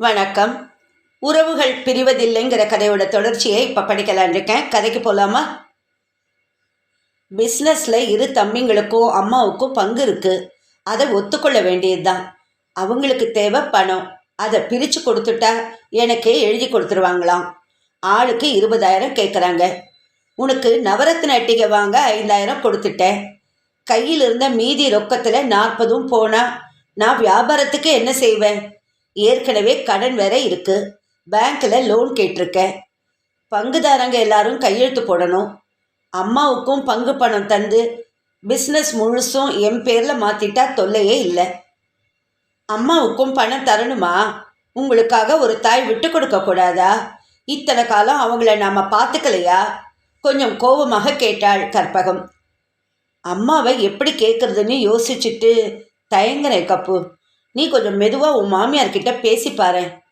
வணக்கம். உறவுகள் பிரிவதில்லைங்கிற கதையோட தொடர்ச்சியை இப்போ படிக்கலான் இருக்கேன். கதைக்கு போகலாமா பிஸ்னஸில் இரு தம்பிங்களுக்கும் அம்மாவுக்கும் பங்கு இருக்குது அதை ஒத்துக்கொள்ள வேண்டியதுதான். அவங்களுக்கு தேவை பணம். அதை பிரித்து கொடுத்துட்டா எனக்கே எழுதி கொடுத்துருவாங்களாம். ஆளுக்கு இருபதாயிரம் கேட்குறாங்க உனக்கு நவரத்ன அட்டிகை வாங்க ஐந்தாயிரம் கொடுத்துட்டேன். கையில் இருந்த மீதி ரொக்கத்தில் நாற்பதும் போனால் நான் வியாபாரத்துக்கு என்ன செய்வேன்? ஏற்கனவே கடன் வேற இருக்கு. பேங்க்கில் லோன் கேட்டிருக்கேன் பங்குதாரங்க எல்லாரும் கையெழுத்து போடணும். அம்மாவுக்கும் பங்கு பணம் தந்து பிஸ்னஸ் முழுசும் என் பேரில் மாற்றிட்டா தொல்லையே இல்லை. அம்மாவுக்கும் பணம் தரணுமா? உங்களுக்காக ஒரு தாய் விட்டு கொடுக்க கூடாதா? இத்தனை காலம் அவங்கள நாம பார்த்துக்கலையா கொஞ்சம் கோபமாக கேட்டாள் கற்பகம். அம்மாவை எப்படி கேட்குறதுன்னு யோசிச்சுட்டு தயங்குறேன் கப்பு. நீ கொஞ்சம் மெதுவாக உன் மாமியார் கிட்ட பேசி பாரு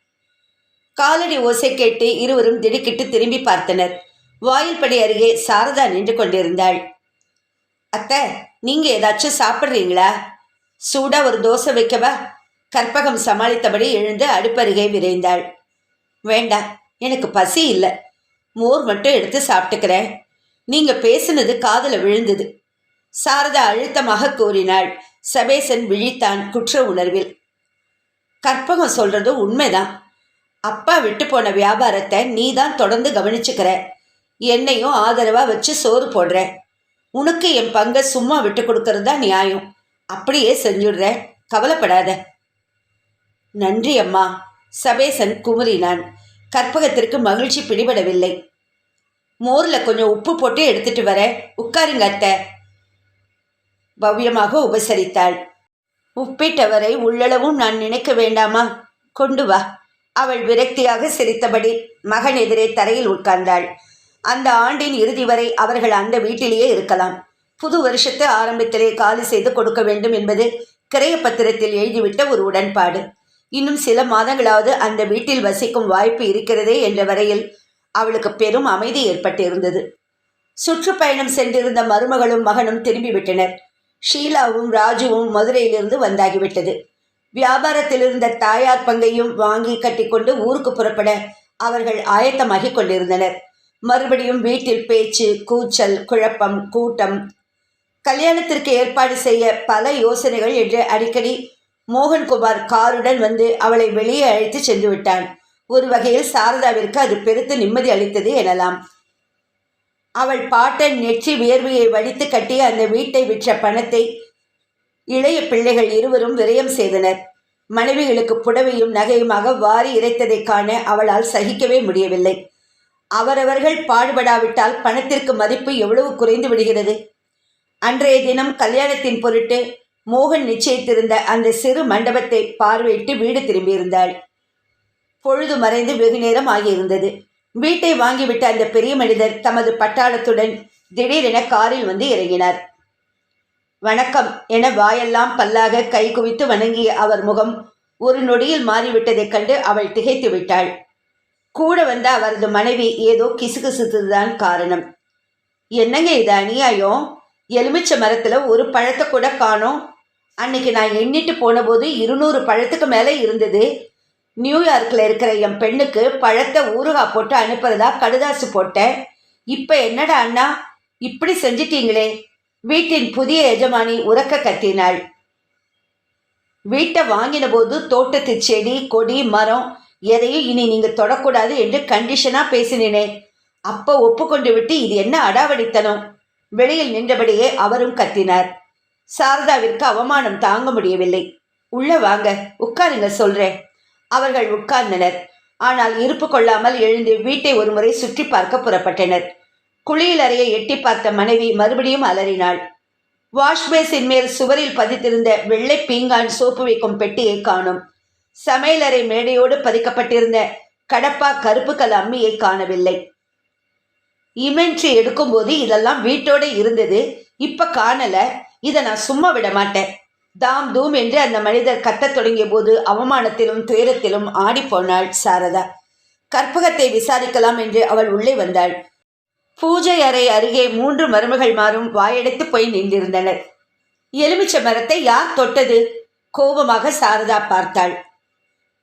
காலடி ஓசை கேட்டு இருவரும் திடுக்கிட்டு திரும்பி பார்த்தனர். வாயில்படி அருகே சாரதா நின்று கொண்டிருந்தாள். அத்தை நீங்க ஏதாச்சும் சாப்பிட்றீங்களா? சூடா ஒரு தோசை வைக்கவா? கற்பகம் சமாளித்தபடி எழுந்து அடுப்பருகே விரைந்தாள். வேண்டாம் எனக்கு பசி இல்லை. மோர் மட்டும் எடுத்து சாப்பிட்டுக்கிறேன். நீங்க பேசுனது காதில் விழுந்தது. சாரதா அழுத்தமாக கூறினாள். சபேசன் விழித்தான் குற்ற உணர்வில். கற்பகம் சொல்றது உண்மைதான். அப்பா விட்டு போன வியாபாரத்தை நீ தான் தொடர்ந்து கவனிச்சுக்கிற. என்னையும் ஆதரவாக வச்சு சோறு போடுற. உனக்கு என் பங்கை சும்மா விட்டு கொடுக்கறது தான் நியாயம். அப்படியே செஞ்சுடுற. கவலைப்படாத. நன்றி அம்மா. சபேசன் குமுறினான். கற்பகத்திற்கு மகிழ்ச்சி பிடிபடவில்லை. மோரில் கொஞ்சம் உப்பு போட்டு எடுத்துட்டு வர. உட்காருங்க அத்தை. பவ்யமாக உபசரித்தாள். உப்பிட்டவரை உள்ளளவும் நான் நினைக்க வேண்டாமா? கொண்டு வா. அவள் விரக்தியாக சிரித்தபடி மகன் எதிரே தரையில் உட்கார்ந்தாள். அந்த ஆண்டின் இறுதி வரை அவர்கள் அந்த வீட்டிலேயே இருக்கலாம். புது வருஷத்து ஆரம்பத்திலே காலி செய்து கொடுக்க வேண்டும் என்பது கிரையப்பத்திரத்தில் எழுதிவிட்ட ஒரு உடன்பாடு. இன்னும் சில மாதங்களாவது அந்த வீட்டில் வசிக்கும் வாய்ப்பு இருக்கிறதே என்ற வரையில் அவளுக்கு பெரும் அமைதி ஏற்பட்டிருந்தது. சுற்றுப்பயணம் சென்றிருந்த மருமகளும் மகனும் திரும்பிவிட்டனர். ஷீலாவும் ராஜுவும் மதுரையிலிருந்து வந்தாகிவிட்டது. வியாபாரத்தில் இருந்த தாயார் பங்கையும் வாங்கி கட்டிக்கொண்டு ஊருக்கு புறப்பட அவர்கள் ஆயத்தமாகிக் கொண்டிருந்தனர். மறுபடியும் வீட்டில் பேச்சு கூச்சல் குழப்பம் கூட்டம் கல்யாணத்திற்கு ஏற்பாடு செய்ய பல யோசனைகள் என்று அடிக்கடி மோகன்குமார் காருடன் வந்து அவளை வெளியே அழைத்து சென்று விட்டான் ஒரு வகையில் சாரதாவிற்கு அது பெருத்து நிம்மதி அளித்தது எனலாம். அவள் பாட்டன் நெற்றி வியர்வையை வடித்து கட்டி அந்த வீட்டை விற்ற பணத்தை இளைய பிள்ளைகள் இருவரும் விரயம் செய்தனர். மனைவிகளுக்கு புடவையும் நகையுமாக வாரி இறைத்ததைக் காண அவளால் சகிக்கவே முடியவில்லை. அவரவர்கள் பாடுபடாவிட்டால் பணத்திற்கு மதிப்பு எவ்வளவு குறைந்து விடுகிறது? அன்றைய தினம் கல்யாணத்தின் பொருட்டு மோகன் நிச்சயித்திருந்த அந்த சிறு மண்டபத்தை பார்வையிட்டு வீடு திரும்பியிருந்தாள். பொழுது மறைந்து வெகு நேரம் ஆகியிருந்தது. வீட்டை வாங்கிவிட்ட அந்த பெரிய மனிதர் தமது பட்டாளத்துடன் திடீரென காரில் வந்து இறங்கினார். வணக்கம் என வாயெல்லாம் பல்லாக கை குவித்து வணங்கிய அவர் முகம் ஒரு நொடியில் மாறிவிட்டதைக் கண்டு அவள் திகைத்து விட்டாள். கூட வந்த அவரது மனைவி ஏதோ கிசுகிசுத்துதான் காரணம். என்னங்க இது அநியாயம்? எலுமிச்சை மரத்துல ஒரு பழத்தை கூட காணோம். அன்னைக்கு நான் எண்ணிட்டு போனபோது இருநூறு பழத்துக்கு மேலே இருந்தது. நியூயார்க்கில் இருக்கிற என் பெண்ணுக்கு பழத்தை ஊறுகாய் போட்டு அனுப்புறதா கடுதாசு போட்டேன். இப்போ என்னடா அண்ணா? இப்படி செஞ்சிட்டீங்களே. வீட்டின் புதிய எஜமானி உறக்க கத்தினாள். வீட்டை வாங்கின போது தோட்டத்து செடி கொடி மரம் எதையும் இனி நீங்கள் தொடக்கூடாது என்று கண்டிஷனாக பேசினேனே. அப்போ ஒப்புக்கொண்டு விட்டு இது என்ன அடாவடித்தனம்? வெளியில் நின்றபடியே அவரும் கத்தினார். சாரதாவிற்கு அவமானம் தாங்க முடியவில்லை. உள்ள வாங்க உட்காருங்க சொல்றேன். அவர்கள் உட்கார்ந்தனர். ஆனால் இருப்பு கொள்ளாமல் எழுந்து வீட்டை ஒருமுறை சுற்றி பார்க்க புறப்பட்டனர். குளியல் அறையை எட்டி பார்த்த மனைவி மறுபடியும் அலறினாள். வாஷ்பேஸின் மேல் சுவரில் பதித்திருந்த வெள்ளை பீங்கான் சோப்பு வைக்கும் பெட்டியை காணும். சமையலறை மேடையோடு பதிக்கப்பட்டிருந்த கடப்பா கருப்பு கல் அம்மியை காணவில்லை. இமென்ட்ரி எடுக்கும்போது இதெல்லாம் வீட்டோட இருந்தது. இப்ப காணல. இதை நான் சும்மா விட மாட்டேன் தாம் தூம் என்று அந்த மனிதர் கத்தத் தொடங்கிய போது அவமானத்திலும் துயரத்திலும் ஆடிப்போனாள் சாரதா. கற்பகத்தை விசாரிக்கலாம் என்று அவள் உள்ளே வந்தாள். பூஜை அறை அருகே மூன்று மருமகள் மாறும் வாயடைத்து போய் நின்றிருந்தனர். எலுமிச்சை மரத்தை யார் தொட்டது? கோபமாக சாரதா பார்த்தாள்.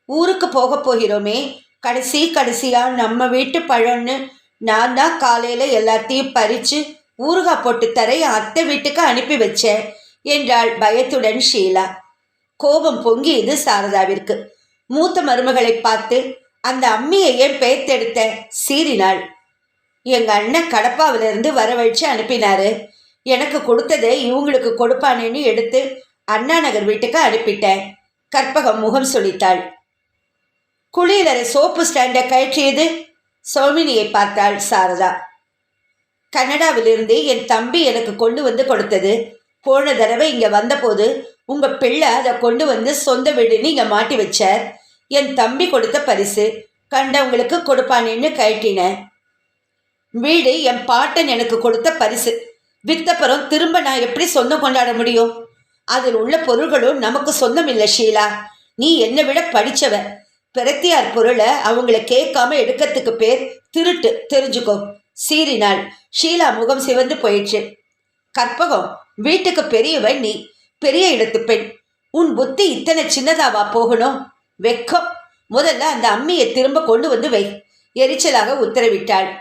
ஊருக்கு போக போகிறோமே கடைசி கடைசியா நம்ம வீட்டு பழம்னு நான் தான் காலையில எல்லாத்தையும் பறிச்சு ஊறுகாய் போட்டு தரை அத்தை வீட்டுக்கு அனுப்பி வச்சேன். என்றாள் பயத்துடன் ஷீலா. கோபம் பொங்கியது சாரதாவிற்கு. மூத்த மருமகளை பார்த்து அந்த அம்மியை ஏன் பெயர்த்தெடுத்த சீறினாள். எங்க அண்ணன் கடப்பாவிலிருந்து வரவழைச்சு அனுப்பினாரு. எனக்கு கொடுத்ததை இவங்களுக்கு கொடுப்பானேன்னு எடுத்து அண்ணா நகர் வீட்டுக்கு அனுப்பிட்டேன் கற்பகம் முகம் சொல்லித்தாள் குளியலறை சோப்பு ஸ்டாண்டை கழற்றியது சௌமினியை பார்த்தாள் சாரதா. கனடாவிலிருந்து என் தம்பி எனக்கு கொண்டு வந்து கொடுத்தது. போன தடவை இங்க வந்தபோது உங்க பிள்ளை அதை கொண்டு வந்து சொந்த வீடுன்னு இங்க மாட்டி வச்சார். என் தம்பி கொடுத்த பரிசு கண்டவங்களுக்கு கொடுப்பானேன்னு கழட்டினேன் வீடு என் பாட்டன் எனக்கு கொடுத்த பரிசு. வித்தப்புறம் திரும்ப நான் எப்படி சொந்தம் கொண்டாட முடியும்? அதில் உள்ள பொருள்களும் நமக்கு சொந்தம் இல்லை ஷீலா. நீ என்னை விட படிச்சவ. பிரத்தியார் பொருளை அவங்கள கேட்காம எடுக்கிறதுக்கு பேர் திருட்டு. தெரிஞ்சுக்கோ. சீறினாள். ஷீலா முகம் சிவந்து போயிடுச்சு கற்பகம் வீட்டுக்கு பெரியவன் நீ பெரிய இடத்து பெண். உன் புத்தி இத்தனை சின்னதாவா போகணும்? வெக்கம். முதல்ல அந்த அம்மியை திரும்ப கொண்டு வந்து வை. எரிச்சலாக உத்தரவிட்டாள்.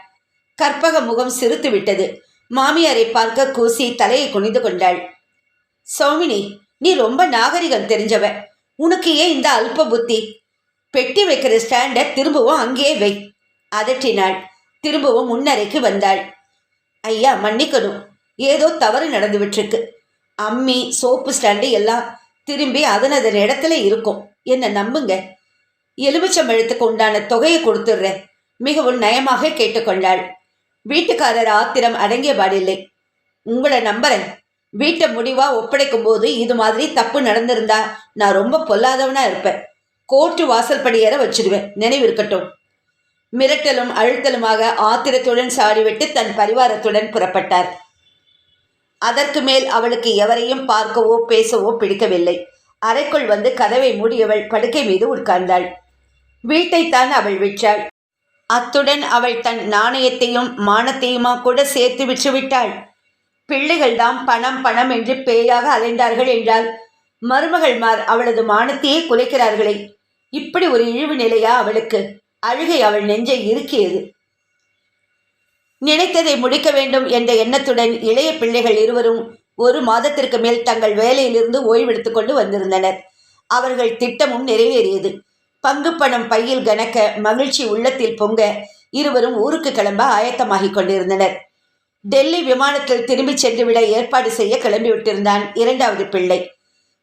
கற்பக முகம் சிரித்து விட்டது. மாமியாரை பார்க்க கூசி தலையை குனிந்து கொண்டாள். சௌமினி நீ ரொம்ப நாகரிகம் தெரிஞ்சவ. உனக்கு ஏன் இந்த அல்ப புத்தி? பெட்டி வைக்கிற ஸ்டாண்டை திரும்பவும் அங்கேயே வை. அதட்டினாள். திரும்பவும் முன்னறைக்கு வந்தாள். ஐயா மன்னிக்கணும். ஏதோ தவறு நடந்துவிட்டுருக்கு. அம்மி சோப்பு ஸ்டாண்டு எல்லாம் திரும்பி அதன் அதன் இடத்துல இருக்கும். என்ன நம்புங்க? எலுமிச்சம்பழத்துக்கு உண்டான தொகையை கொடுத்துட்றேன். மிகவும் நயமாக கேட்டுக்கொண்டாள். வீட்டுக்காரர் ஆத்திரம் அடங்கிய பாடில்லை உங்களை நம்புறேன். வீட்டை முடிவா ஒப்படைக்கும் போது இது மாதிரி தப்பு நடந்திருந்தா நான் ரொம்ப பொல்லாதவனா இருப்பேன். கோர்ட்டு வாசல் படியேற வச்சிருவேன் நினைவிருக்கட்டும் மிரட்டலும் அழுத்தலுமாக ஆத்திரத்துடன் சாடிவிட்டு தன் பரிவாரத்துடன் புறப்பட்டார். அதற்கு மேல் அவளுக்கு எவரையும் பார்க்கவோ பேசவோ பிடிக்கவில்லை. அறைக்குள் வந்து கதவை மூடியவள் படுக்கை மீது உட்கார்ந்தாள். வீட்டைத்தான் அவள் விற்றாள். அத்துடன் அவள் தன் நாணயத்தையும் மானத்தையுமா கூட சேர்த்து விற்றுவிட்டாள் பிள்ளைகள்தாம் பணம் பணம் என்று பேயாக அலைந்தார்கள் என்றால் மருமகள்மார் அவளது மானத்தையே குலைக்கிறார்களே. இப்படி ஒரு இழிவு நிலையா அவளுக்கு? அழுகை அவள் நெஞ்சை இருக்கியது நினைத்ததை முடிக்க வேண்டும் என்ற எண்ணத்துடன் இளைய பிள்ளைகள் இருவரும் ஒரு மாதத்திற்கு மேல் தங்கள் வேலையிலிருந்து ஓய்வெடுத்துக் கொண்டு வந்திருந்தனர். அவர்கள் திட்டமும் நிறைவேறியது. பங்கு பணம் பையில் கணக்க மகிழ்ச்சி உள்ளத்தில் பொங்க இருவரும் ஊருக்கு கிளம்ப ஆயத்தமாகிக் கொண்டிருந்தனர். டெல்லி விமானத்தில் திரும்பிச் சென்றுவிட ஏற்பாடு செய்ய கிளம்பிவிட்டிருந்தான் இரண்டாவது பிள்ளை.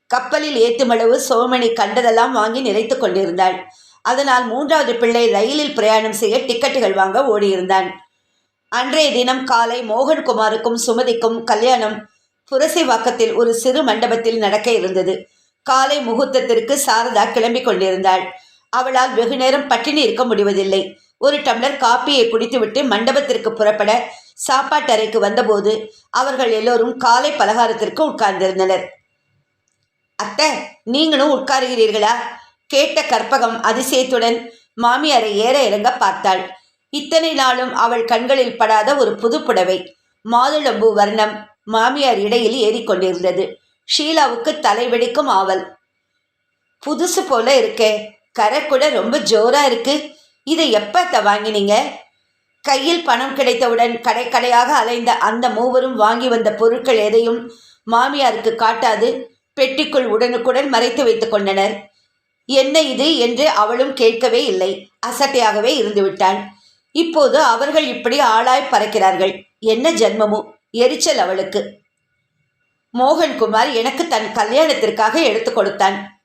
கப்பலில் ஏற்றுமளவு சோமணி கண்டதெல்லாம் வாங்கி நிறைத்துக் கொண்டிருந்தாள். அதனால் மூன்றாவது பிள்ளை ரயிலில் பிரயாணம் செய்ய டிக்கெட்டுகள் வாங்க ஓடியிருந்தான். அன்றைய தினம் காலை மோகன்குமாருக்கும் சுமதிக்கும் கல்யாணம் புரசைவாக்கத்தில் ஒரு சிறு மண்டபத்தில் நடக்க இருந்தது. காலை முகூர்த்தத்திற்கு சாரதா கிளம்பி கொண்டிருந்தாள். அவளால் வெகு நேரம் பட்டினி இருக்க முடிவதில்லை. ஒரு டம்ளர் காப்பியை குடித்துவிட்டு மண்டபத்திற்கு புறப்பட சாப்பாட்டறைக்கு வந்தபோது அவர்கள் எல்லோரும் காலை பலகாரத்திற்கு உட்கார்ந்திருந்தனர். அத்தை நீங்களும் உட்காருகிறீர்களா? கேட்ட கற்பகம் அதிசயத்துடன் மாமியாரை ஏற இறங்க பார்த்தாள். இத்தனை நாளும் அவள் கண்களில் படாத ஒரு புதுப்புடவை. மாதுளம்பு மாதுளம்பூ வர்ணம் மாமியார் இடையில் ஏறிக்கொண்டிருந்தது. ஷீலாவுக்கு தலைவெடிக்கும் ஆவல். புதுசு போல இருக்கே கரை கூட ரொம்ப ஜோரா இருக்கு. இதை எப்ப வாங்கினீங்க? கையில் பணம் கிடைத்தவுடன் கடை கடையாக அலைந்த அந்த மூவரும் வாங்கி வந்த பொருட்கள் எதையும் மாமியாருக்கு காட்டாது பெட்டிக்குள் உடனுக்குடன் மறைத்து வைத்துக் கொண்டனர். என்ன இது? என்று அவளும் கேட்கவே இல்லை. அசட்டையாகவே இருந்துவிட்டாள் இப்போது அவர்கள் இப்படி ஆளாய் பறக்கிறார்கள். என்ன ஜென்மமோ? எரிச்சல் அவளுக்கு. மோகன்குமார் எனக்கு தன் கல்யாணத்திற்காக எடுத்து கொடுத்தான்.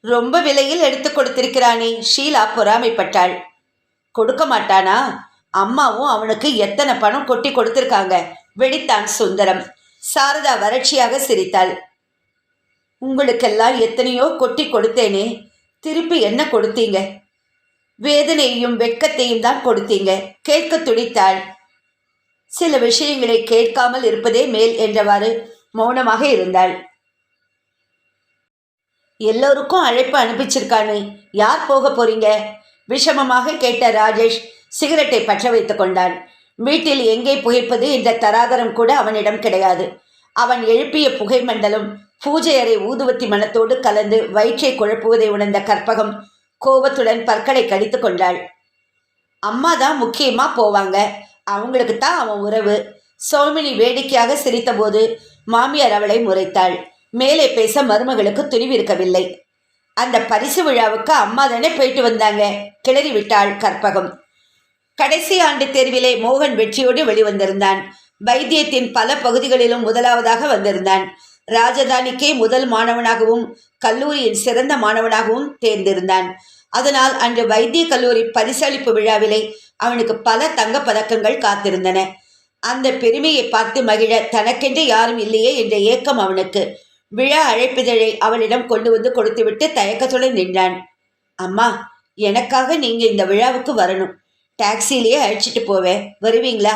ரொம்ப விலையில் எடுத்து கொடுத்திருக்கிறானே ஷீலா பொறாமைப்பட்டாள். கொடுக்க மாட்டானா? அம்மாவும் அவனுக்கு எத்தனை பணம் கொட்டி கொடுத்திருக்காங்க? வெடித்தான் சுந்தரம். சாரதா வறட்சியாக சிரித்தாள். உங்களுக்கெல்லாம் எத்தனையோ கொட்டி கொடுத்தேனே திருப்பி என்ன கொடுத்தீங்க? வேதனையையும் வெட்கத்தையும் தான் கொடுத்தீங்க. கேட்க துடித்தாள். சில விஷயங்களை கேட்காமல் இருப்பதே மேல் என்றவாறு மௌனமாக இருந்தாள். எல்லோருக்கும் அழைப்பு அனுப்பிச்சிருக்கானு யார் போக போறீங்க? விஷமமாக கேட்ட ராஜேஷ் சிகரெட்டை பற்ற வைத்துக் கொண்டான். வீட்டில் எங்கே புகைப்பது என்ற தராதரம் கூட அவனிடம் கிடையாது. அவன் எழுப்பிய புகை மண்டலம் பூஜை அறை ஊதுவத்தி மனத்தோடு கலந்து வயிற்றை குழப்புவதை உணர்ந்த கற்பகம் கோபத்துடன் பற்களை கடித்து கொண்டாள். அம்மா தான் முக்கியமா போவாங்க. அவங்களுக்கு தான் அவன் உறவு. சோமினி வேடிக்கையாக சிரித்தபோது மாமியார் அவளை முறைத்தாள். மேலே பேச மருமகளுக்கு துணிவிருக்கவில்லை. அந்த பரிசு விழாவுக்கு அம்மா தானே போயிட்டு வந்தாங்க. கிளறி விட்டாள் கற்பகம். கடைசி ஆண்டு தேர்விலே மோகன் வெற்றியோடு வெளிவந்திருந்தான். வைத்தியத்தின் பல பகுதிகளிலும் முதலாவதாக வந்திருந்தான். ராஜதானிக்கே முதல் மாணவனாகவும் கல்லூரியின் சிறந்த மாணவனாகவும் தேர்ந்திருந்தான். அதனால் அன்று வைத்திய கல்லூரி பரிசளிப்பு விழாவிலே அவனுக்கு பல தங்கப் பதக்கங்கள் காத்திருந்தன. அந்த பெருமையை பார்த்து மகிழ தனக்கென்று யாரும் இல்லையே என்ற ஏக்கம் அவனுக்கு. விழா அழைப்பிதழை அவனிடம் கொண்டு வந்து கொடுத்துவிட்டு தயக்கத்துடன் நின்றான். அம்மா எனக்காக நீங்க இந்த விழாவுக்கு வரணும். டாக்ஸிலேயே அழைச்சிட்டு போவேன் வருவீங்களா?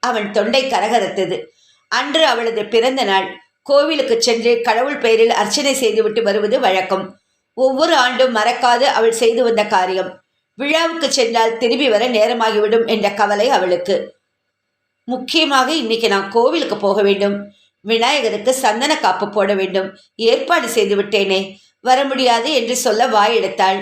அவன் தொண்டை கரகரத்தது. அன்று அவளது பிறந்த நாள். கோவிலுக்கு சென்று கடவுள் பெயரில் அர்ச்சனை செய்துவிட்டு வருவது வழக்கம். ஒவ்வொரு ஆண்டும் மறக்காது அவள் செய்து வந்த காரியம். விழாவுக்கு சென்றால் திரும்பி வர நேரமாகிவிடும் என்ற கவலை அவளுக்கு. முக்கியமாக இன்னைக்கு நான் கோவிலுக்கு போக வேண்டும். விநாயகருக்கு சந்தன காப்பு போட வேண்டும். ஏற்பாடு செய்து விட்டேனே. வர முடியாது என்று சொல்ல வாய் எடுத்தாள்.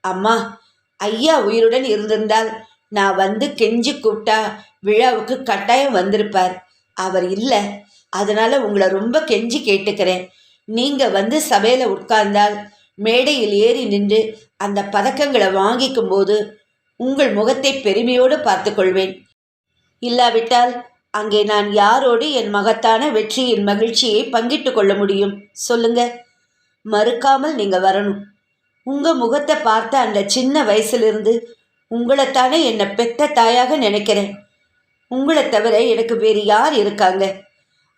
அம்மா ஐயா உயிருடன் இருந்திருந்தால் நான் வந்து கெஞ்சி கூப்பிட்டா விழாவுக்கு கட்டாயம் வந்திருப்பார். அவர் இல்லை. அதனால உங்களை ரொம்ப கெஞ்சி கேட்டுக்கிறேன். நீங்க வந்து சபையில உட்கார்ந்தால் மேடையில் ஏறி நின்று அந்த பதக்கங்களை வாங்கிக்கும் போது உங்கள் முகத்தை பெருமையோடு பார்த்து கொள்வேன் இல்லாவிட்டால் அங்கே நான் யாரோடு என் மகத்தான வெற்றியின் மகிழ்ச்சியை பங்கிட்டு கொள்ள முடியும்? சொல்லுங்க. மறுக்காமல் நீங்க வரணும். உங்க முகத்தை பார்த்த அந்த சின்ன வயசுலேருந்து உங்களைத்தானே என்னை பெத்த தாயாக நினைக்கிறேன். உங்களை தவிர எனக்கு வேறு யார் இருக்காங்க?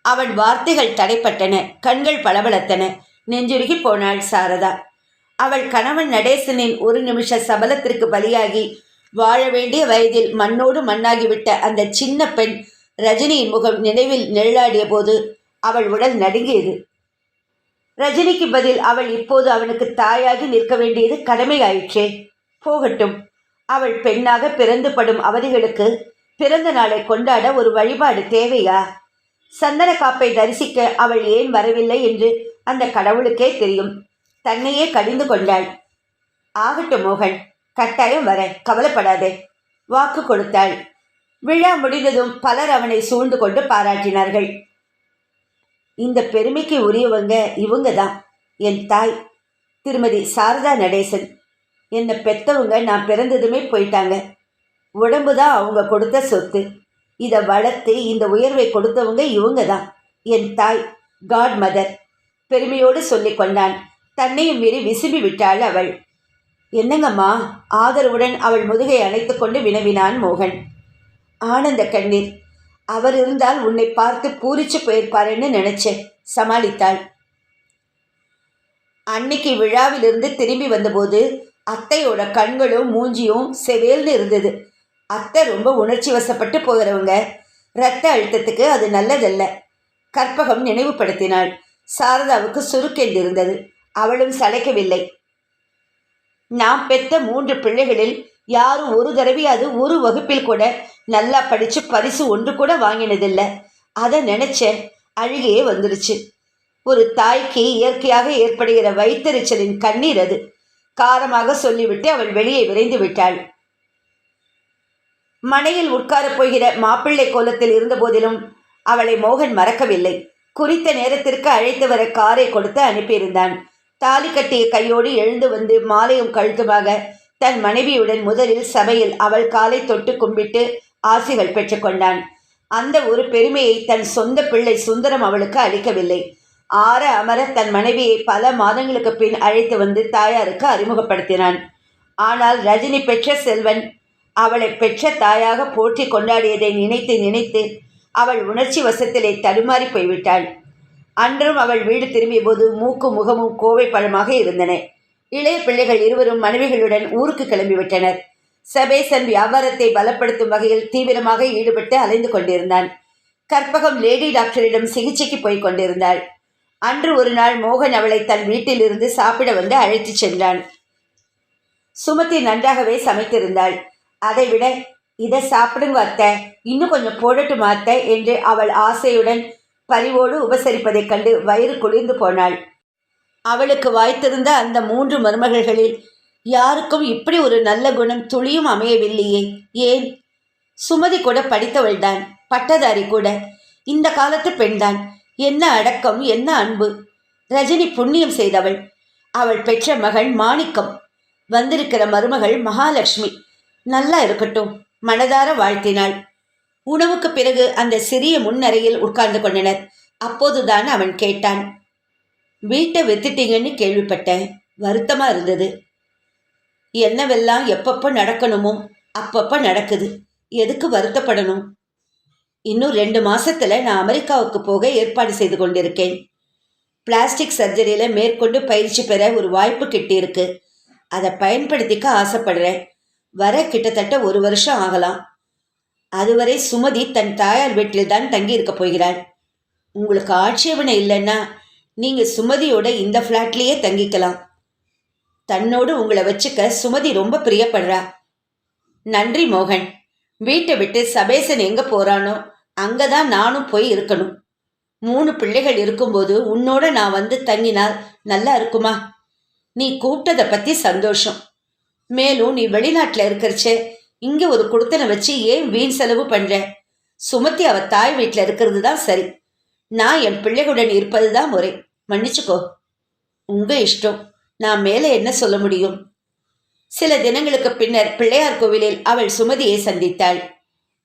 அவன் வார்த்தைகள் தடைப்பட்டன கண்கள் பளபளத்தன. நெஞ்சுருகி போனாள் சாரதா. அவள் கணவன் நடேசனின் ஒரு நிமிஷ சபலத்திற்கு பலியாகி வாழ வேண்டிய வயதில் மண்ணோடு மண்ணாகிவிட்ட அந்த சின்ன பெண் ரஜினியின் முகம் நினைவில் நிழலாடிய போது அவள் உடல் நடுங்கியது. ரஜினிக்கு பதில் அவள் இப்போது அவனுக்கு தாயாகி நிற்க வேண்டியது கடமையாயிற்றே. போகட்டும். அவள் பெண்ணாக பிறந்து படும் அவதிகளுக்கு பிறந்த நாளை கொண்டாட ஒரு வழிபாடு தேவையா? சந்தன காப்பை தரிசிக்க அவள் ஏன் வரவில்லை என்று அந்த கடவுளுக்கே தெரியும். தன்னையே கடிந்து கொண்டாள். ஆகட்டும் மோகன் கட்டாயம் வர கவலைப்படாதே வாக்கு கொடுத்தாள். விழா முடிந்ததும் பலர் அவனை சூழ்ந்து கொண்டு பாராட்டினார்கள். இந்த பெருமைக்கு உரியவங்க இவங்க தான் என் தாய் திருமதி சாரதா நடேசன். என்னை பெத்தவங்க நான் பிறந்ததுமே போயிட்டாங்க. உடம்பு தான் அவங்க கொடுத்த சொத்து. இதை வளர்த்து இந்த உயர்வை கொடுத்தவங்க இவங்க தான் என் தாய் காட் மதர் பெருமையோடு சொல்லி கொண்டான். தன்னையும் மீறி விசும்பி விட்டாள் அவள். என்னங்கம்மா ஆதரவுடன் அவள் முதுகை அணைத்து கொண்டு வினவினான் மோகன். ஆனந்த கண்ணீர். அவர் இருந்தால் உன்னை பார்த்து பூரிச்சு போயிருப்பாருன்னு நினைச்சேன் சமாளித்தாள். அன்னைக்கு விழாவிலிருந்து திரும்பி வந்தபோது அத்தையோட கண்களும் மூஞ்சியும் செவேல்னு இருந்தது. அத்தை ரொம்ப உணர்ச்சி வசப்பட்டு போகிறவங்க. இரத்த அழுத்தத்துக்கு அது நல்லதல்ல. கற்பகம் நினைவுபடுத்தினாள். சாரதாவுக்கு சுருக்கென்றிருந்தது அவளும் சளைக்கவில்லை. நான் பெற்ற மூன்று பிள்ளைகளில் யாரும் ஒரு தடவையாவது ஒரு வகுப்பில் கூட நல்லா படித்து பரிசு ஒன்று கூட வாங்கினதில்லை. அதை நினச்ச அழுகையே வந்துருச்சு. ஒரு தாய்க்கு இயற்கையாக ஏற்படுகிற வைத்தறிச்சலின் கண்ணீர் அது. காரமாக சொல்லிவிட்டு அவள் வெளியே விரைந்து விட்டாள். மனையில் உட்காரப் போகிற மாப்பிள்ளை கோலத்தில் இருந்தபோதிலும் அவளை மோகன் மறக்கவில்லை. குறித்த நேரத்திற்கு அழைத்து வர காரை கொடுத்து அனுப்பியிருந்தான். தாலி கட்டிய கையோடு எழுந்து வந்து மாலையும் கழுத்துமாக தன் மனைவியுடன் முதலில் சபையில் அவள் காலை தொட்டு கும்பிட்டு ஆசிகள் பெற்றுக்கொண்டான் அந்த ஒரு பெருமையை தன் சொந்த பிள்ளை சுந்தரம் அவளுக்கு அளிக்கவில்லை. ஆற அமர தன் மனைவியை பல மாதங்களுக்கு பின் அழைத்து வந்து தாயாருக்கு அறிமுகப்படுத்தினான். ஆனால் ரஜினி பெற்ற செல்வன் அவளை பெற்ற தாயாக போற்றி கொண்டாடியதை நினைத்து நினைத்து அவள் உணர்ச்சி வசத்திலே தடுமாறி போய்விட்டாள். அன்றும் அவள் வீடு திரும்பிய போது மூக்கு முகமும் கோவை பழமாக இருந்தன. இளைய பிள்ளைகள் இருவரும் மனைவிகளுடன் ஊருக்கு கிளம்பிவிட்டனர். சபேசன் வியாபாரத்தை பலப்படுத்தும் வகையில் தீவிரமாக ஈடுபட்டு அலைந்து கொண்டிருந்தான். கற்பகம் லேடி டாக்டரிடம் சிகிச்சைக்கு போய் கொண்டிருந்தாள். அன்று ஒரு நாள் மோகன் அவளை தன் வீட்டிலிருந்து சாப்பிட வந்து அழைத்துச் சென்றான். சுமதி நன்றாகவே சமைத்திருந்தாள். அதைவிட இதை சாப்பிடுங்க அத்தை. இன்னும் கொஞ்சம் போடட்டுமா அத்தை? என்று அவள் ஆசையுடன் பரிவோடு உபசரிப்பதைக் கண்டு வயிறு குளிர்ந்து போனாள். அவளுக்கு வாய்த்திருந்த அந்த மூன்று மருமகள்களில் யாருக்கும் இப்படி ஒரு நல்ல குணம் துளியும் அமையவில்லையே. ஏன்? சுமதி கூட படித்தவள்தான் பட்டதாரி கூட. இந்த காலத்து பெண்தான். என்ன அடக்கம் என்ன அன்பு. ரஜினி புண்ணியம் செய்தவள். அவள் பெற்ற மகள் மாணிக்கம். வந்திருக்கிற மருமகள் மகாலட்சுமி. நல்லா இருக்கட்டும் மனதார வாழ்த்தினாள். உணவுக்கு பிறகு அந்த சிறிய முன்னறையில் உட்கார்ந்து கொண்டனர். அப்போதுதான் அவன் கேட்டான் வீட்டை வித்துட்டீங்கன்னு கேள்விப்பட்டேன் வருத்தமா இருந்தது. என்னவெல்லாம் எப்பப்போ நடக்கணுமோ அப்பப்போ நடக்குது. எதுக்கு வருத்தப்படணும்? இன்னும் ரெண்டு மாசத்துல நான் அமெரிக்காவுக்கு போக ஏற்பாடு செய்து கொண்டிருக்கேன். பிளாஸ்டிக் சர்ஜரியில மேற்கொண்டு பயிற்சி பெற ஒரு வாய்ப்பு கிட்டியிருக்கு. அதை பயன்படுத்திக்க ஆசைப்படுறேன். வர கிட்டத்தட்ட ஒரு வருஷம் ஆகலாம். அதுவரை சுமதி தன் தாயார் வீட்டில் தான் தங்கி இருக்க போகிறாள். உங்களுக்கு ஆட்சேபனை இல்லைன்னா நீங்கள் சுமதியோட இந்த ஃப்ளாட்லேயே தங்கிக்கலாம். தன்னோடு உங்களை வச்சுக்க சுமதி ரொம்ப பிரியப்படுறா. நன்றி மோகன். வீட்டை விட்டு சபேசன் எங்கே போகிறானோ அங்கே தான் நானும் போய் இருக்கணும். மூணு பிள்ளைகள் இருக்கும்போது உன்னோட நான் வந்து தங்கினால் நல்லா இருக்குமா? நீ கூப்பிட்டதை பற்றி சந்தோஷம். மேலும் நீ வெளிநாட்டில் இருக்கிறச்சே இங்க ஒரு குடுத்தனை வச்சு ஏன் வீண் செலவு பண்ற? சுமத்தி அவ தாய் வீட்டில் இருக்கிறது தான் சரி. நான் என் பிள்ளைகளுடன் இருப்பது தான் முறை. மன்னிச்சுக்கோ. உங்க இஷ்டம். நான் மேலே என்ன சொல்ல முடியும்? சில தினங்களுக்கு பின்னர் பிள்ளையார் கோவிலில் அவள் சுமதியை சந்தித்தாள்.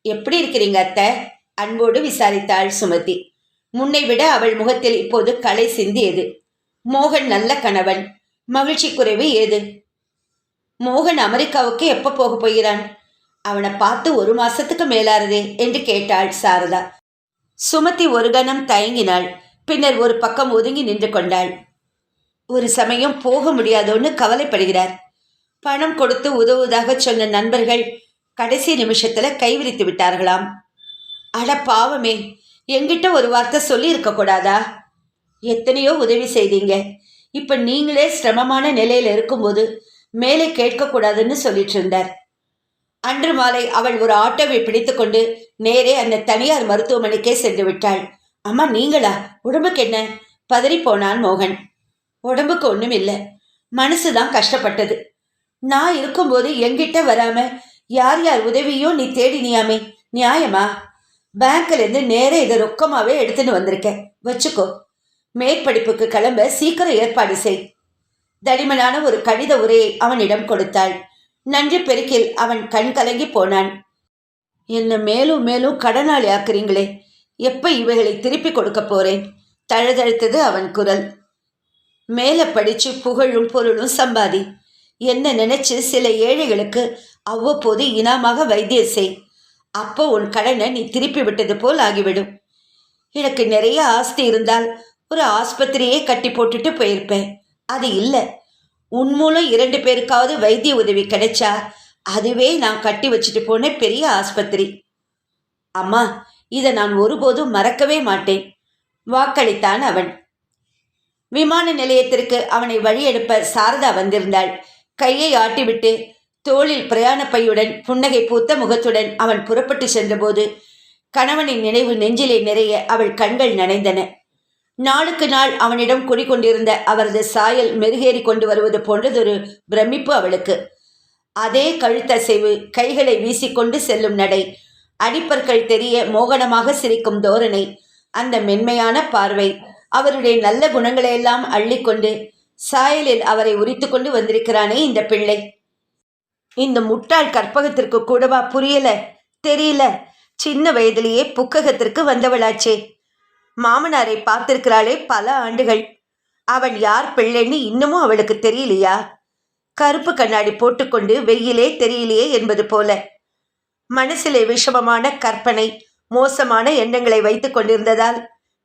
எப்படி இருக்கிறீங்க அத்தை? அன்போடு விசாரித்தாள் சுமதி. முன்னை விட அவள் முகத்தில் இப்போது களை சிந்தியது. மோகன் நல்ல கணவன். மகிழ்ச்சி குறைவு ஏது? மோகன் அமெரிக்காவுக்கு எப்போ போக போகிறான்? அவனை பார்த்து ஒரு மாசத்துக்கு மேலாறதே என்று கேட்டாள் சாரதா. சுமதி ஒரு கணம் தயங்கினாள். பின்னர் ஒரு பக்கம் ஒதுங்கி நின்று கொண்டாள். ஒரு சமயம் போக முடியாதோன்னு கவலைப்படுகிறார். பணம் கொடுத்து உதவுவதாக சொன்ன நண்பர்கள் கடைசி நிமிஷத்துல கைவிரித்து விட்டார்களாம். அட பாவமே எங்கிட்ட ஒரு வார்த்தை சொல்லி இருக்க கூடாதா? எத்தனையோ உதவி செய்தீங்க. இப்ப நீங்களே சிரமமான நிலையில இருக்கும்போது மேலே கேட்கக்கூடாதுன்னு சொல்லிட்டு இருந்தார். அன்று மாலை அவள் ஒரு ஆட்டோவை பிடித்துக்கொண்டு நேரே அந்த தனியார் மருத்துவமனைக்கே சென்று விட்டாள். அம்மா நீங்களா? உடம்புக்கு என்ன? பதறி போனான் மோகன். உடம்புக்கு ஒன்றும் இல்லை. மனசுதான் கஷ்டப்பட்டது. நான் இருக்கும்போது என்கிட்ட வராம யார் யார் உதவியும் நீ தேடினியாமே நியாயமா? பேங்க்லேருந்து நேரே இதை ரொக்கமாகவே எடுத்துன்னு வந்திருக்கேன். வச்சுக்கோ. மேற்படிப்புக்கு கிளம்ப சீக்கிரம் ஏற்பாடு செய். தடிமனான ஒரு கடித உரையை அவனிடம் கொடுத்தாள். நன்றி பெருக்கில் அவன் கண் கலங்கி போனான். என்ன மேலும் மேலும் கடனாளி ஆக்குறீங்களே எப்ப இவைகளை திருப்பி கொடுக்க போறேன்? தழுதழுத்தது அவன் குரல். மேலே படிச்சு புகழும் பொருளும் சம்பாதி. என்ன நினைச்சு சில ஏழைகளுக்கு அவ்வப்போது இனாமாக வைத்தியம் செய். அப்போ உன் கடனை நீ திருப்பி விட்டது போல் ஆகிவிடும். எனக்கு நிறைய ஆஸ்தி இருந்தால் ஒரு ஆஸ்பத்திரியே கட்டி போட்டுட்டு போயிருப்பேன். அது இல்லை. உன் மூலம் இரண்டு பேருக்காவது வைத்திய உதவி கிடைச்சா அதுவே நான் கட்டி வச்சுட்டு போன பெரிய ஆஸ்பத்திரி. அம்மா இதை நான் ஒருபோதும் மறக்கவே மாட்டேன். வாக்களித்தான் அவன். விமான நிலையத்திற்கு அவனை வழியெடுப்ப சாரதா வந்திருந்தாள். கையை ஆட்டிவிட்டு தோளில் பிரயாண பையுடன் புன்னகை பூத்த முகத்துடன் அவன் புறப்பட்டு சென்றபோது கணவனின் நினைவு நெஞ்சிலே நிறைய அவள் கண்கள் நனைந்தன. நாளுக்கு நாள் அவனிடம் குடிக்கொண்டிருந்த அவரது சாயல் மெருகேறி கொண்டு வருவது போன்றதொரு பிரமிப்பு அவளுக்கு. அதே கழுத்தசைவு கைகளை வீசிக்கொண்டு செல்லும் நடை அடிப்பற்கள் தெரிய மோகனமாக சிரிக்கும் தோரணை அந்த மென்மையான பார்வை அவருடைய நல்ல குணங்களையெல்லாம் அள்ளிக்கொண்டு சாயலில் அவரை உரித்து கொண்டு வந்திருக்கிறானே இந்த பிள்ளை. இந்த முட்டாள் கற்பகத்திற்கு கூடவா புரியல தெரியல சின்ன வயதிலேயே புக்ககத்திற்கு வந்தவளாச்சே. மாமனாரை பார்த்திருக்கிறாளே பல ஆண்டுகள். அவன் யார் பிள்ளைன்னு இன்னமும் அவளுக்கு தெரியலையா? கருப்பு கண்ணாடி போட்டுக்கொண்டு வெயிலே தெரியலையே என்பது போல. மனசிலே விஷமமான கற்பனை மோசமான எண்ணங்களை வைத்துக் கொண்டிருந்ததால்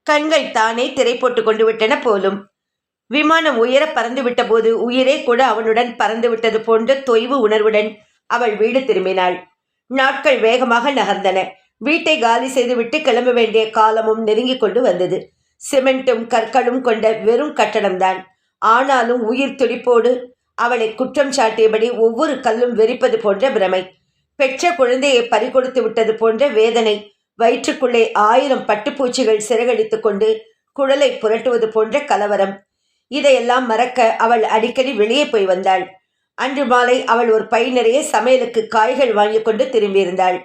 கண்கள் தானே திரை போட்டு கொண்டு விட்டன போலும். விமானம் உயர பறந்து விட்டபோது உயிரே கூட அவனுடன் பறந்து விட்டது போன்ற தொய்வு உணர்வுடன் அவள் வீடு திரும்பினாள். நாட்கள் வேகமாக நகர்ந்தன. வீட்டை காலி செய்துவிட்டு கிளம்ப வேண்டிய காலமும் நெருங்கி கொண்டு வந்தது. சிமெண்ட்டும் கற்களும் கொண்ட வெறும் கட்டடம்தான். ஆனாலும் உயிர் துடிப்போடு அவளை குற்றம் சாட்டியபடி ஒவ்வொரு கல்லும் வெறிப்பது போன்ற பிரமை. பெற்ற குழந்தையை பறிகொடுத்து விட்டது போன்ற வேதனை. வயிற்றுக்குள்ளே ஆயிரம் பட்டுப்பூச்சிகள் சிறகடித்து கொண்டு குழலை புரட்டுவது போன்ற கலவரம். இதையெல்லாம் மறக்க அவள் அடிக்கடி வெளியே போய் வந்தாள். அன்று மாலை அவள் ஒரு பை நிறைய சமையலுக்கு காய்கள் வாங்கி கொண்டு திரும்பியிருந்தாள்.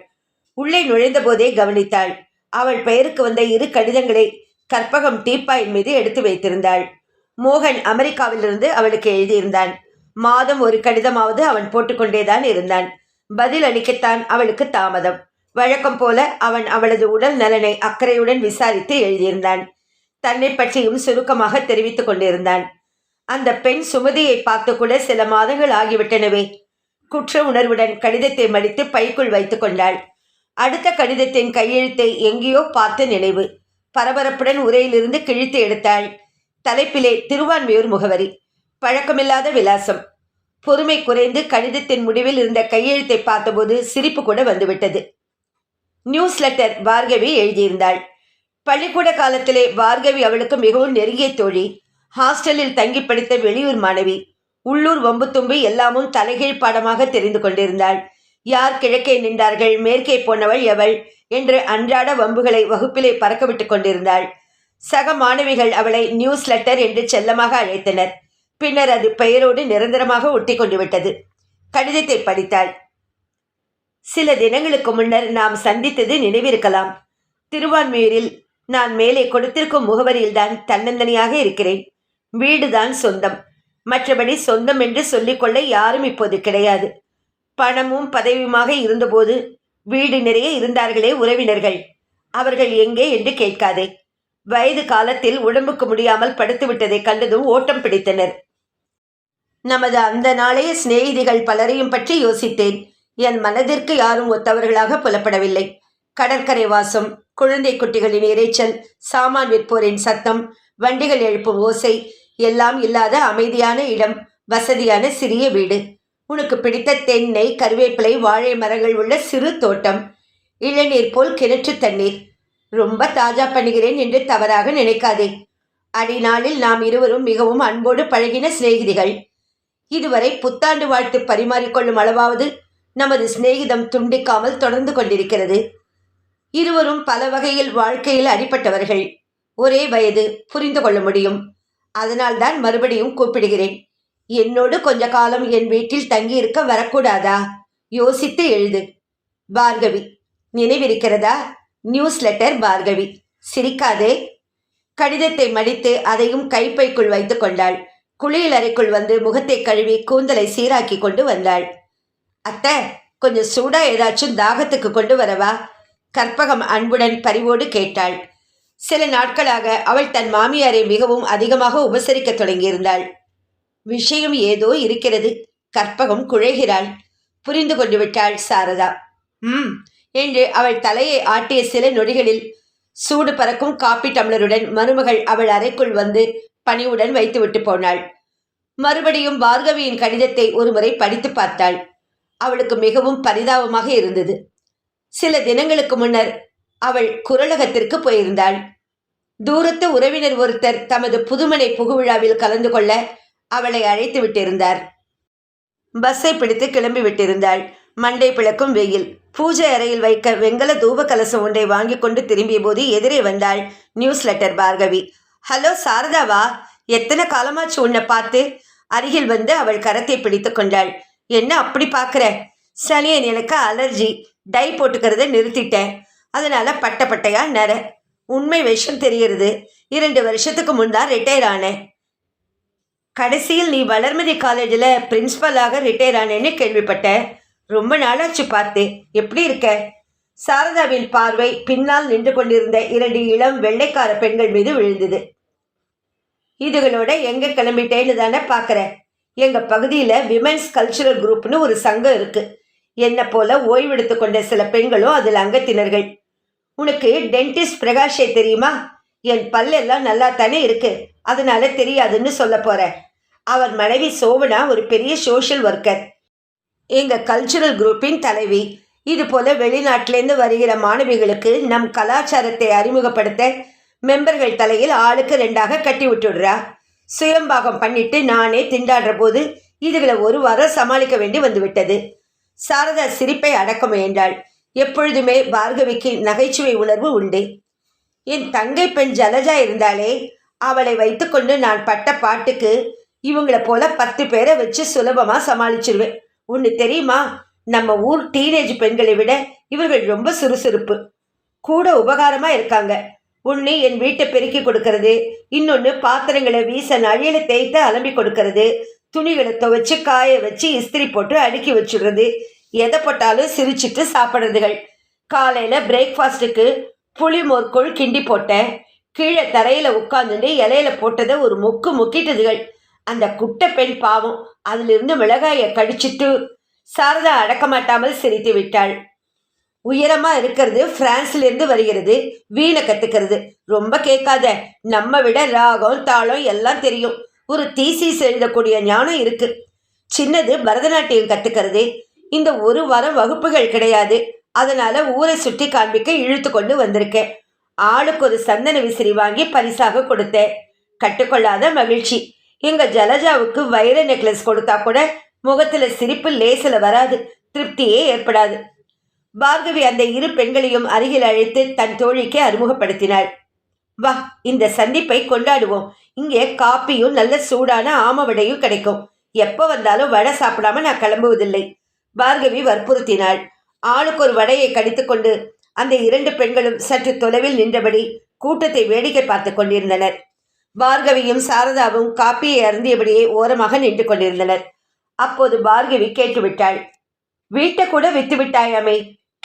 உள்ளே நுழைந்தபோதே கவனித்தாள். அவள் பெயருக்கு வந்த இரு கடிதங்களை கற்பகம் டீப்பாயின் மீது எடுத்து வைத்திருந்தாள். மோகன் அமெரிக்காவிலிருந்து அவளுக்கு எழுதியிருந்தான். மாதம் ஒரு கடிதமாவது அவன் போட்டுக்கொண்டேதான் இருந்தான். பதில் அளிக்கத்தான் அவளுக்கு தாமதம். வழக்கம் போல அவன் அவளது உடல் நலனை அக்கறையுடன் விசாரித்து எழுதியிருந்தான். தன்னை பற்றியும் சுருக்கமாக தெரிவித்துக் கொண்டிருந்தான். அந்த பெண் சுமதியை பார்த்து கூட சில மாதங்கள் ஆகிவிட்டனவே. குற்ற உணர்வுடன் கடிதத்தை மடித்து பைக்குள் வைத்துக் கொண்டாள். அடுத்த கடிதத்தின் கையெழுத்தை எங்கேயோ பார்த்த நினைவு. பரபரப்புடன் உரையிலிருந்து கிழித்து எடுத்தாள். தலைப்பிலே திருவான்மியூர் முகவரி. பழக்கமில்லாத விலாசம். பொறுமை குறைந்து கடிதத்தின் முடிவில் இருந்த கையெழுத்தை பார்த்தபோது சிரிப்பு கூட வந்துவிட்டது. நியூஸ் லெட்டர் பார்கவி எழுதியிருந்தாள். பள்ளிக்கூட காலத்திலே பார்கவி அவளுக்கு மிகவும் நெருங்கிய தோழி. ஹாஸ்டலில் தங்கி படித்த வெளியூர் மாணவி. உள்ளூர் வம்பு தும்பி எல்லாமும் தலைகீழ் பாடமாக தெரிந்து கொண்டிருந்தாள். யார் கிழக்கே நின்றார்கள் மேற்கே போனவள் எவள் என்று அன்றாட வம்புகளை வகுப்பிலே பறக்கவிட்டுக் கொண்டிருந்தாள். சக மாணவிகள் அவளை நியூஸ் லெட்டர் என்று செல்லமாக அழைத்தனர். பின்னர் அது பெயரோடு நிரந்தரமாக ஒட்டி கொண்டு விட்டது. கடிதத்தை படித்தாள். சில தினங்களுக்கு முன்னர் நாம் சந்தித்தது நினைவிருக்கலாம். திருவான்மையூரில் நான் மேலே கொடுத்திருக்கும் முகவரியில்தான் தன்னந்தனியாக இருக்கிறேன். வீடுதான் சொந்தம். மற்றபடி சொந்தம் என்று சொல்லிக்கொள்ள யாரும் இப்போது கிடையாது. பணமும் பதவியுமாக இருந்தபோது வீடு நிறைய இருந்தார்களே உறவினர்கள். அவர்கள் எங்கே என்று கேட்காதே. வயது காலத்தில் உடம்புக்கு முடியாமல் படுத்துவிட்டதை கண்டதும் ஓட்டம் பிடித்தனர். நமது அந்த நாளைய சிநேகிதிகள் பலரையும் பற்றி யோசித்தேன். என் மனதிற்கு யாரும் ஒத்தவர்களாக புலப்படவில்லை. கடற்கரை வாசம் குழந்தை குட்டிகளின் இறைச்சல் சாமான் விற்போரின் சத்தம் வண்டிகள் எழுப்பும் ஓசை எல்லாம் இல்லாத அமைதியான இடம் வசதியான சிறிய வீடு. உனக்கு பிடித்த தென்னை கருவேப்பிலை வாழை மரங்கள் உள்ள சிறு தோட்டம் இளநீர் போல் கிணற்று தண்ணீர். ரொம்ப தாஜா பண்ணுகிறேன் என்று தவறாக நினைக்காதே. அடிநாளில் நாம் இருவரும் மிகவும் அன்போடு பழகின சிநேகிதிகள். இதுவரை புத்தாண்டு வாழ்த்து பரிமாறிக்கொள்ளும் அளவாவது நமது சிநேகிதம் துண்டிக்காமல் தொடர்ந்து கொண்டிருக்கிறது. இருவரும் பல வகையில் வாழ்க்கையில் அடிப்பட்டவர்கள் ஒரே வயது புரிந்து கொள்ள முடியும். அதனால்தான் மறுபடியும் கூப்பிடுகிறேன். என்னோடு கொஞ்ச காலம் என் வீட்டில் தங்கியிருக்க வரக்கூடாதா? யோசித்து எழுது. பார்கவி நினைவிருக்கிறதா? News letter Bhargavi. சிரிக்காதே. கடிதத்தை மடித்து அதையும் கைப்பைக்குள் வைத்துக் கொண்டாள். குளியல் அறைக்குள் வந்து முகத்தை கழுவி கூந்தலை சீராக்கி கொண்டு வந்தாள். அத்தை கொஞ்சம் சூடா ஏதாச்சும் தாகத்துக்கு கொண்டு வரவா? கற்பகம் அன்புடன் பரிவோடு கேட்டாள். சில நாட்களாக அவள் தன் மாமியாரை மிகவும் அதிகமாக உபசரிக்க தொடங்கியிருந்தாள். விஷயம் ஏதோ இருக்கிறது. கற்பகம் குழைகிறாள். புரிந்து கொண்டு விட்டாள் சாரதா. ம் என்று அவள் தலையை ஆட்டிய சில நொடிகளில் சூடு பறக்கும் காப்பி டம்ளருடன் மருமகள் அவள் அறைக்குள் வந்து பணிவுடன் வைத்துவிட்டு போனாள். மறுபடியும் பார்கவியின் கடிதத்தை ஒருமுறை படித்து பார்த்தாள். அவளுக்கு மிகவும் பரிதாபமாக இருந்தது. சில தினங்களுக்கு முன்னர் அவள் குரலகத்திற்கு போயிருந்தாள். தூரத்து உறவினர் ஒருத்தர் தமது புதுமனை புகுவிழாவில் கலந்து கொள்ள அவளை அழைத்து விட்டிருந்தார். பஸ்ஸை பிடித்து கிளம்பி விட்டிருந்தாள். மண்டை பிளக்கும் வெயில். பூஜை அறையில் வைக்க வெங்கல தூப கலசம் ஒன்றை வாங்கி கொண்டு திரும்பிய போது எதிரே வந்தாள் நியூஸ் லெட்டர் பார்கவி. ஹலோ சாரதாவா? எத்தனை காலமாச்சு உன்னை பார்த்து? அருகில் வந்து அவள் கரத்தை பிடித்து கொண்டாள். என்ன அப்படி பார்க்குற? சனியன் எனக்கு அலர்ஜி. டை போட்டுக்கிறத நிறுத்திட்டேன். அதனால பட்ட பட்டையா நர. உண்மை விஷயம் தெரிகிறது. இரண்டு வருஷத்துக்கு முன் தான் ரிட்டையர் ஆனேன். கடைசியில் நீ வளர்மதி காலேஜில் பிரின்ஸ்பலாக ரிட்டையர் ஆனேன்னு கேள்விப்பட்டேன். ரொம்ப நாளாச்சு பார்த்து. எப்படி இருக்க? சாரதாவின் பார்வை பின்னால் நின்று கொண்டிருந்த இரண்டு இளம் வெள்ளைக்கார பெண்கள் மீது விழுந்தது. இதுகளோட எங்க கிளம்பிட்டேன்னு தானே பார்க்குறேன் எங்கள் பகுதியில் விமென்ஸ் கல்ச்சுரல் குரூப்னு ஒரு சங்கம் இருக்கு. என்னை போல ஓய்வெடுத்து கொண்ட சில பெண்களும் அதில் அங்கத்தினர்கள். உனக்கு டென்டிஸ்ட் பிரகாஷே தெரியுமா? என் பல்லெல்லாம் நல்லா தானே இருக்குது அதனால தெரியாதுன்னு சொல்ல போகிறேன் அவர் மனைவி சோவனா ஒரு பெரிய சோஷியல் ஒர்க்கர் எங்கள் கல்ச்சுரல் குரூப்பின் தலைவி. இதுபோல் வெளிநாட்டிலேருந்து வருகிற மாணவிகளுக்கு நம் கலாச்சாரத்தை அறிமுகப்படுத்த மெம்பர்கள் தலையில் ஆளுக்கு ரெண்டாக கட்டி விட்டுடுறா. சுயம்பாகம் பண்ணிட்டு நானே திண்டாடுற போது இதுகளை ஒரு வாரம் சமாளிக்க வேண்டி வந்துவிட்டது. சாரதா சிரிப்பை அடக்க முயன்றாள். எப்பொழுதுமே பார்கவிக்கு நகைச்சுவை உணர்வு உண்டு. என் தங்கை பெண் ஜலஜா இருந்தாலே அவளை வைத்துக்கொண்டு நான் பட்ட பாட்டுக்கு இவங்கள போல பத்து பேரை வச்சு சுலபமாக சமாளிச்சிருவேன். ஒன்று தெரியுமா? நம்ம ஊர் டீனேஜ் பெண்களை விட இவர்கள் ரொம்ப சுறுசுறுப்பு. கூட உபகாரமாக இருக்காங்க. ஒன்று என் வீட்டை பெருக்கி கொடுக்கறது இன்னொன்று பாத்திரங்களை வீச நழியில தேய்த்து அலம்பி கொடுக்கறது துணிகளை துவைச்சு காய வச்சு இஸ்திரி போட்டு அடுக்கி வச்சுடுறது எதை போட்டாலும் சிரிச்சிட்டு சாப்பிட்றதுகள். காலையில் பிரேக்ஃபாஸ்ட்டுக்கு புளிமோர்க்குள் கிண்டி போட்டேன். கீழே தரையில் உட்காந்துட்டு இலையில போட்டதை ஒரு முக்கு முக்கிட்டதுகள். அந்த குட்டை பெண் பாவம். அதிலிருந்து மிளகாயை கடிச்சிட்டு சாரதா அடக்க மாட்டாமல் சிரித்து விட்டாள். உயரமா இருக்கிறது பிரான்ஸ்ல இருந்து வருகிறது. வீணை கத்துக்கிறது. ரொம்ப கேட்காத. நம்ம விட ராகம் தாளம் எல்லாம் தெரியும். ஒரு தீசிஸ் எழுதக்கூடிய ஞானம் இருக்கு. சின்னது பரதநாட்டியம் கத்துக்கிறது. இந்த ஒரு வாரம் வகுப்புகள் கிடையாது. அதனால ஊரை சுற்றி காண்பிக்க இழுத்து கொண்டு வந்திருக்கேன். ஆளுக்கு ஒரு சந்தன விசிறி வாங்கி பரிசாக கொடுத்தேன். கட்டுக்கொள்ளாத மகிழ்ச்சி. எங்க ஜலஜாவுக்கு வைர நெக்லஸ் கொடுத்தா கூட முகத்துல சிரிப்பு லேசில் வராது திருப்தியே ஏற்படாது. பார்கவி அந்த இரு பெண்களையும் அருகில் அழைத்து தன் தோழிக்கு அறிமுகப்படுத்தினாள். வா இந்த சந்திப்பை கொண்டாடுவோம். இங்கே காப்பியும் நல்ல சூடான ஆமவடையும் கிடைக்கும். எப்போ வந்தாலும் வடை சாப்பிடாம நான் கிளம்புவதில்லை. பார்கவி வற்புறுத்தினாள். ஆளுக்கு ஒரு வடையை கடித்துக்கொண்டு அந்த இரண்டு பெண்களும் சற்று தொலைவில் நின்றபடி கூட்டத்தை வேடிக்கை பார்த்து கொண்டிருந்தனர். பார்கவியும் சாரதாவும் காப்பியை அருந்தியபடியே ஓரமாக நின்று கொண்டிருந்தனர். அப்போது பார்கவி கேட்டுவிட்டாள். வீட்டை கூட வித்து விட்டாயாமே?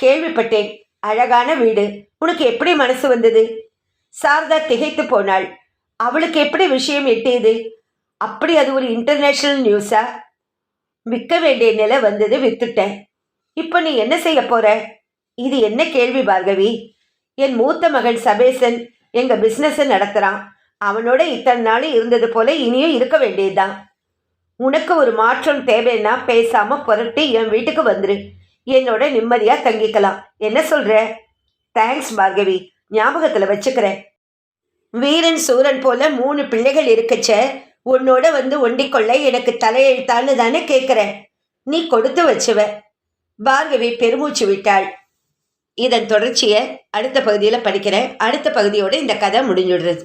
கேள்விப்பட்டேன். அழகான வீடு. உனக்கு எப்படி மனசு வந்தது? சாரதா திகைத்து போனாள். அவளுக்கு எப்படி விஷயம் எட்டியது? அப்படி அது ஒரு இன்டர்நேஷனல் நியூஸா விற்க வேண்டிய நிலை வந்தது வித்துட்டேன். இப்போ நீ என்ன செய்ய போற? இது என்ன கேள்வி பார்கவி? என் மூத்த மகன் சபேசன் எங்க பிஸ்னஸை நடத்துறான். அவனோட இத்தனை நாள் இருந்தது போல இனியும் இருக்க வேண்டியதுதான். உனக்கு ஒரு மாற்றம் தேவைன்னா பேசாம புரட்டி என் வீட்டுக்கு வந்துரு. என்னோட நிம்மதியா தங்கிக்கலாம். என்ன சொல்ற? தேங்க்ஸ் பார்கவி. ஞாபகத்துல வச்சுக்கிறேன். வீரன் சூரன் போல மூணு பிள்ளைகள் இருக்கச்ச உன்னோட வந்து ஒண்டிக்கொள்ள எனக்கு தலையெழுத்தான்னு தானே கேட்குறேன் நீ கொடுத்து வச்சுவ. பார்கவி பெருமூச்சு விட்டாள். இதன் தொடர்ச்சியை அடுத்த பகுதியில் படிக்கிறேன். அடுத்த பகுதியோட இந்த கதை முடிஞ்சுடுறது